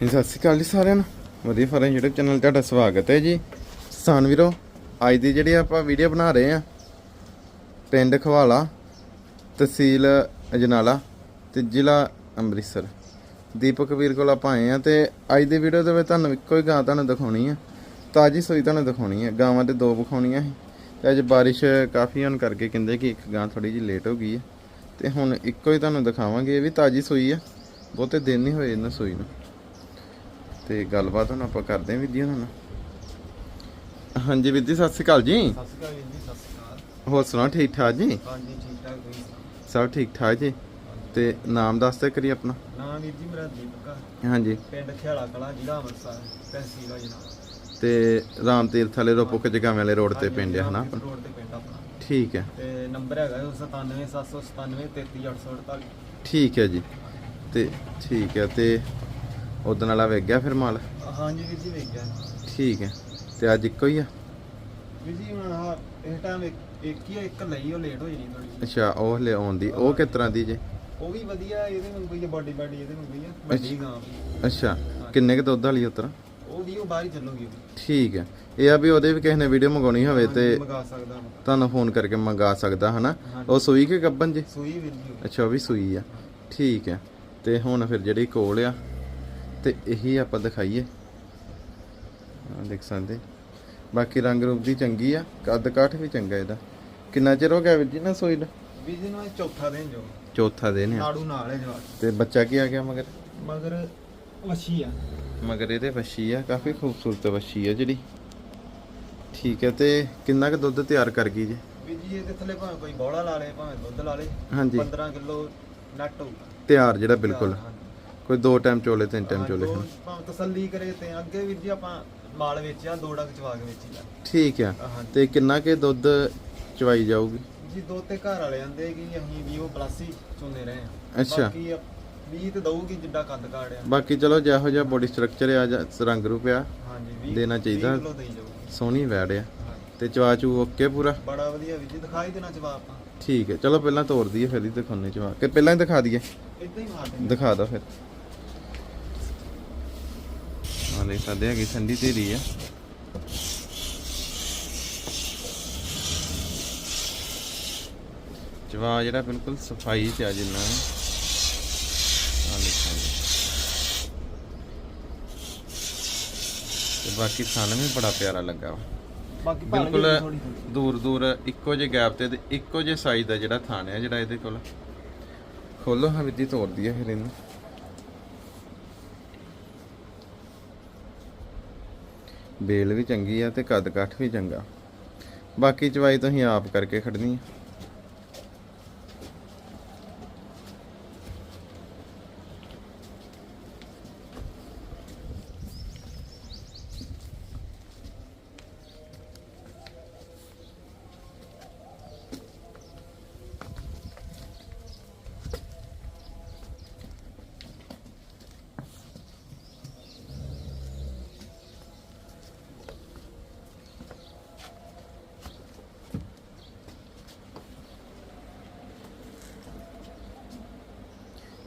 ਜੀ, ਸਤਿ ਸ਼੍ਰੀ ਅਕਾਲ ਜੀ ਸਾਰਿਆਂ ਨੂੰ। ਵਧੀਆ ਫਰਨ YouTube ਚੈਨਲ ਤੁਹਾਡਾ ਸਵਾਗਤ ਹੈ ਜੀ। ਕਿਸਾਨ ਵੀਰੋ ਅੱਜ ਦੀ ਜਿਹੜੀ ਆਪਾਂ ਵੀਡੀਓ ਬਣਾ ਰਹੇ ਆ ਪਿੰਡ ਖਵਾਲਾ ਤਹਿਸੀਲ ਅਜਨਾਲਾ ਤੇ ਜ਼ਿਲ੍ਹਾ ਅੰਮ੍ਰਿਤਸਰ। ਦੀਪਕ ਵੀਰ ਕੋਲ ਆਪਾਂ ਆਏ ਆ ਤੇ ਅੱਜ ਦੀ ਵੀਡੀਓ ਦੇ ਵਿੱਚ ਤੁਹਾਨੂੰ ਇੱਕੋ ਹੀ ਗਾਂ ਤੁਹਾਨੂੰ ਦਿਖਾਉਣੀ ਆ ਤਾਜੀ ਸੂਈ ਤੁਹਾਨੂੰ ਦਿਖਾਉਣੀ ਆ। ਗਾਵਾਂ ਤੇ ਦੋ ਵਿਖਾਉਣੀਆਂ ਸੀ ਤੇ ਅੱਜ ਬਾਰਿਸ਼ ਕਾਫੀ ਹੋਣ ਕਰਕੇ ਕਹਿੰਦੇ ਕਿ ਇੱਕ ਗਾਂ ਥੋੜੀ ਜਿਹੀ ਲੇਟ ਹੋ ਗਈ ਹੈ ਤੇ ਹੁਣ ਇੱਕੋ ਹੀ ਤੁਹਾਨੂੰ ਦਿਖਾਵਾਂਗੇ ਇਹ ਵੀ ਤਾਜੀ ਸੂਈ ਆ। ਬਹੁਤੇ ਦਿਨ ਨਹੀਂ ਹੋਏ ਇਹਨਾਂ ਸੂਈ ਨੂੰ। ਤੇ ਗੱਲਬਾਤ ਹੁਣ ਆਪਾਂ ਕਰਦੇ ਹਾਂ ਜੀ ਉਹਨਾਂ ਨਾਲ। ਹਾਂਜੀ ਜੀ ਸਤਿ ਸ਼੍ਰੀ ਅਕਾਲ ਜੀ। ਸਤਿ ਸ਼੍ਰੀ ਅਕਾਲ ਵੀਰ ਜੀ ਸਤਿ ਸ਼੍ਰੀ ਅਕਾਲ। ਹੋਰ ਸੁਣਾਓ ਠੀਕ ਠਾਕ ਜੀ? ਹਾਂਜੀ ਠੀਕ ਠਾਕ ਸੁਣਾਓ? ਸਭ ਠੀਕ ਠਾਕ ਜੀ। ਤੇ ਨਾਮ ਦੱਸ ਦਿਆ ਕਰੀ ਆਪਣਾ। ਨਾਮ ਵੀਰ ਜੀ ਮੇਰਾ ਦੀਪਕ ਹਾਂਜੀ। ਪਿੰਡ ਖਿਆਲਾ ਕਲਾ ਜ਼ਿਲ੍ਹਾ ਅੰਮ੍ਰਿਤਸਰ ਤਹਿਸੀਲ ਆ ਜਨਾਬ ਤੇ ਰਾਮ ਤੀਰਥ ਵਾਲੇ ਰੋਪੋ ਜਗਾਵੇਂ ਵਾਲੇ ਰੋਡ ਤੇ ਪਿੰਡ ਹੈ ਹਨਾ ਆਪਣਾ? ਰੋਡ ਤੇ ਪਿੰਡ ਆਪਣਾ। ਠੀਕ ਹੈ। ਤੇ ਨੰਬਰ ਹੈਗਾ 97797 33848 ਠੀਕ ਹੈ ਜੀ। ਤੇ ਠੀਕ ਹੈ ਤੇ ਉਦੋਂ ਵਾਲਾ ਵੇਖ ਗਿਆ ਫਿਰ ਮਾਲ? ਹਾਂਜੀ ਵੀਰ ਜੀ ਵੇਖ ਗਿਆ। ਠੀਕ ਹੈ। ਤੇ ਅੱਜ ਇੱਕੋ ਹੀ ਆ? ਵੀਰ ਜੀ ਹੁਣ ਆਹ ਇਸ ਟਾਈਮ ਇੱਕ ਇੱਕ ਹੀ ਆ, ਇੱਕ ਲਈ ਉਹ ਲੇਟ ਹੋ ਜਾਣੀ ਥੋੜੀ ਅੱਛਾ ਉਹ ਹਲੇ ਆਉਂਦੀ ਉਹ ਕਿਸ ਤਰ੍ਹਾਂ ਦੀ ਜੇ? ਉਹ ਵੀ ਵਧੀਆ ਇਹਦੇ ਨੂੰ ਕੋਈ ਬਾਡੀ ਬਾਡੀ ਇਹਦੇ ਨੂੰ ਗਈ ਆ ਵੱਡੀ ਗਾਂ ਵੀ। ਅੱਛਾ ਕਿੰਨੇ ਕ ਦੁੱਧ ਵਾਲੀ ਉਤਰ? ਉਹ ਵੀ ਉਹ ਬਾਹਰ ਹੀ ਚੱਲੂਗੀ ਉਹ ਵੀ। ਠੀਕ ਹੈ। ਇਹ ਆ ਵੀ ਉਹਦੇ ਵੀ ਕਿਸੇ ਨੇ ਵੀਡੀਓ ਮੰਗਾਉਣੀ ਹੋਵੇ ਤੇ ਮੰਗਾ ਸਕਦਾ ਮੈਂ। ਤੁਹਾਨੂੰ ਫੋਨ ਕਰਕੇ ਮੰਗਾ ਸਕਦਾ ਹਨਾ। ਉਹ ਸੂਈ ਕੇ ਗੱਬਨ ਜੀ? ਸੂਈ ਵੀਰ ਜੀ। ਅੱਛਾ ਉਹ ਵੀ ਸੂਈ ਆ। ਠੀਕ ਹੈ। ਤੇ ਹੁਣ ਫਿਰ ਜਿਹੜੀ ਕੋਲ ਆ ਤੇ ਇਹੀ ਆਪਾਂ ਦਿਖਾਈਏ। ਆ ਦੇਖ ਸਕਦੇ। ਬਾਕੀ ਰੰਗ ਰੂਪ ਦੀ ਚੰਗੀ ਆ ਕੱਦ ਕਾਠ ਵੀ ਚੰਗਾ ਇਹਦਾ। ਕਿੰਨਾ ਚਿਰ ਹੋ ਗਿਆ ਵੀਰ ਜੀ ਨਾ ਸੂਈ ਦਾ? ਵੀਰ ਜੀ ਨੂੰ ਚੌਥਾ ਦਿਨ ਜੋ। ਚੌਥਾ ਦਿਨ ਆ। ਨਾੜੂ ਨਾਲ ਹੈ ਜਵਾਕ। ਤੇ ਬੱਚਾ ਕੀ ਆ ਗਿਆ ਮਗਰ? ਮਗਰ ਵਸ਼ੀ ਆ। ਮਗਰ ਇਹਦੇ ਵੱਛੀ ਆ ਕਾਫੀ ਖੂਬਸੂਰਤ ਵੱਛੀ ਆ ਜਿਹੜੀ। ਠੀਕ ਹੈ ਤੇ ਕਿੰਨਾ ਕੁ ਦੁੱਧ ਤਿਆਰ ਕਰ ਗਈ ਜੀ? ਵੀ ਜੀ ਇਹਦੇ ਥੱਲੇ ਭਾਵੇਂ ਕੋਈ ਬੋਲਾ ਲਾ ਲੇ ਭਾਵੇਂ ਦੁੱਧ ਲਾ ਲੇ ਹਾਂਜੀ। 15 ਕਿਲੋ ਨੱਟ ਹੋਊਗਾ। ਤਿਆਰ ਜਿਹੜਾ ਬਿਲਕੁਲ। ਕੋਈ ਦੋ ਟਾਈਮ ਚੋਲੇ ਤਿੰਨ ਟਾਈਮ ਹਾਂ, ਚੋਲੇ ਦੋ ਭਾਵੇਂ ਤਸੱਲੀ ਕਰੇ ਤੇ ਅੱਗੇ ਵੀਰ ਜੀ ਆਪਾਂ ਮਾਲ ਵੇਚਿਆ ਦੋ ਡੰਗ ਚਵਾ ਕੇ ਵੇਚੀ ਜਾ ਠੀਕ ਆ। ਹਾਂਜੀ। ਤੇ ਕਿੰਨਾ ਕੇ ਦੁੱਧ ਚਵਾਈ ਜਾਊਗੀ? ਜੀ ਦੋ ਤੇ ਘਰ ਵਾਲੇ ਆਂਦੇ ਕਿ ਅਸੀਂ ਵੀ ਉਹ ਪਲਾਸੀ ਚੁੰਨੇ ਰਹੇ ਆ ਅੱਛਾ। ਬਾਕੀ 20 ਤੇ ਦਊਗੀ ਜਿੱਡਾ ਕੱਦ ਕਾੜ ਆ। ਬਾਕੀ ਚਲੋ ਜਿਹੋ ਜਿਹਾ ਬੋਡੀ ਸਟਰਕਚਰ ਆ ਜਾਂ ਰੰਗ ਰੂਪ ਆ ਹਾਂਜੀ 20 ਦੇਣਾ ਚਾਹੀਦਾ। ਕਿਲੋ ਦੇਈ ਜਾਊਗੀ। ਸੋਹਣੀ ਵੈੜ ਆ। ਹਾਂਜੀ। ਤੇ ਚਵਾ ਚੂ ਓਕੇ ਪੂਰਾ? ਬੜਾ ਵਧੀਆ ਵੀਰ ਜੀ ਦਿਖਾਈ ਦੇਣਾ ਚਵਾ ਆਪਾਂ। ਠੀਕ ਹੈ ਚਲੋ ਪਹਿਲਾਂ ਤੋੜ ਦਈਏ ਫਿਰ ਹੀ ਦਿਖਾਉਣੇ ਚਵਾ। ਕੇ ਪਹਿਲਾਂ ਹੀ ਦਿਖਾ ਦਈਏ? ਇਦਾਂ ਹੀ ਮਾਰ ਦਿੰਦੇ ਦਿਖਾ ਦਿਓ ਫਿਰ। ਹਾਂ ਦੇਖ ਸਕਦੇ ਹੈਗੀ ਠੰਡੀ ਧੀਰੀ ਆ। ਜਵਾ ਜਿਹੜਾ ਬਿਲਕੁਲ ਸਫ਼ਾਈ ਚ ਆ ਜਿੰਨਾ। ਆ ਲਿਖਾਂਗੇ ਤੇ ਬਾਕੀ ਥਣ ਵੀ ਬੜਾ ਪਿਆਰਾ ਲੱਗਾ ਵਾ। ਬਾਕੀ ਬਿਲਕੁਲ ਦੂਰ ਦੂਰ ਇੱਕੋ ਜਿਹੇ ਗੈਪ ਤੇ ਇੱਕੋ ਜਿਹੇ ਸਾਈਜ਼ ਦਾ ਜਿਹੜਾ ਥਾਨ ਹੈ ਜਿਹੜਾ ਇਹਦੇ ਕੋਲ। ਖੋਲੋ ਹਾਂ ਵਿੱਦੀ ਤੋੜਦੀ ਹੈ ਫਿਰ ਇਹਨੂੰ। ਬੇਲ ਵੀ ਚੰਗੀ ਆ ਤੇ ਕੱਦ ਕੱਠ ਵੀ ਚੰਗਾ। ਬਾਕੀ ਚਵਾਈ ਤੁਸੀਂ ਆਪ ਕਰਕੇ ਖੜਨੀ ਹੈ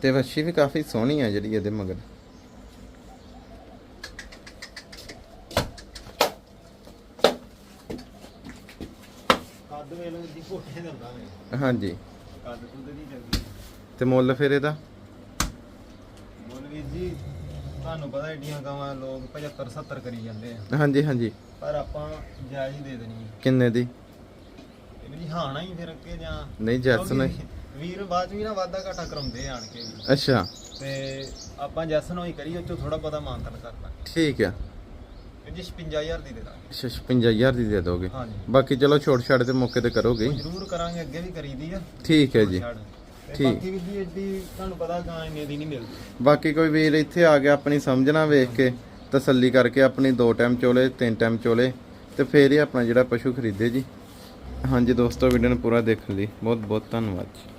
ਤੇ ਵੱਛੀ ਵੀ ਕਾਫੀ ਸੋਹਣੀ ਆ ਜਿਹੜੀ ਇਹਦੇ ਮਗਰ। ਕੱਦ ਵੇਲੇ ਦੀ ਕੋਠੇ ਦਿੰਦਾ ਮੈਂ ਹਾਂਜੀ। ਕੱਦ ਕੁੱਦ ਦੀ ਚੰਗੀ ਤੇ ਮੁੱਲ ਫਿਰ ਇਹਦਾ? ਮੁੱਲ ਜੀ ਤੁਹਾਨੂੰ ਪਤਾ ਏਡੀਆਂ ਗਾਵਾਂ ਲੋਕ 75 70 ਕਰੀ ਜਾਂਦੇ ਆ। ਹਾਂਜੀ ਹਾਂਜੀ। ਪਰ ਆਪਾਂ ਜਾਇਜ਼ ਹੀ ਦੇ ਦੇਣੀ ਕਿੰਨੇ ਦੀ? ਇਹ ਵੀ ਹਾਣਾ ਹੀ ਫਿਰ ਅੱਗੇ ਜਾਂ ਨਹੀਂ ਜੈਸ ਨੇ ਕਿਉਂਕਿ ਵੀਰ ਬਾਅਦ ਵੀ ਨਾ ਵਾਧਾ ਘਾਟਾ ਕਰਾਉਂਦੇ ਆਣ ਕੇ। ਵੀ ਅੱਛਾ। ਤੇ ਆਪਾਂ ਜੈਸ ਨੂੰ ਹੀ ਕਰੀ ਉਹ ਚੋਂ ਥੋੜਾ ਬਹੁਤਾ ਮਾਨਤਨ ਕਰਨਾ। ਠੀਕ ਆ। ਜੀ 56000 ਦੀ ਦੇ ਦਾਂਗੇ। 56000 ਦੀ ਦੇ ਦੋਗੇ। ਹਾਂਜੀ। ਬਾਕੀ ਚਲੋ ਛੋਟ ਛਾੜ ਦੇ ਮੌਕੇ ਤੇ ਕਰੋਗੇ। ਜ਼ਰੂਰ ਕਰਾਂਗੇ ਅੱਗੇ ਵੀ ਕਰੀਦੀ ਆ। ਠੀਕ ਹੈ ਜੀ। ਠੀਕ। ਬਾਕੀ ਵੀ ਏਡੀ ਤੁਹਾਨੂੰ ਪਤਾ ਗਾਂ ਇੰਨੇ ਦੀ ਨਹੀਂ ਮਿਲਦੀ। ਬਾਕੀ ਕੋਈ ਵੀਰ ਇੱਥੇ ਆ ਗਿਆ ਆਪਣੀ ਸਮਝਣਾ ਵੇਖ ਕੇ ਤਸੱਲੀ ਕਰਕੇ ਆਪਣੀ ਦੋ ਟਾਈਮ ਚੋਲੇ ਤਿੰਨ ਟਾਈਮ ਚੋਲੇ ਤੇ ਫੇਰ ਹੀ ਆਪਣਾ ਜਿਹੜਾ ਪਸ਼ੂ ਖਰੀਦੇ ਜੀ। ਹਾਂਜੀ ਦੋਸਤੋ ਵੀਡੀਓ ਨੂੰ ਪੂਰਾ ਦੇਖਣ ਲਈ। ਬਹੁਤ ਬਹੁਤ ਧੰਨਵਾਦ ਜੀ।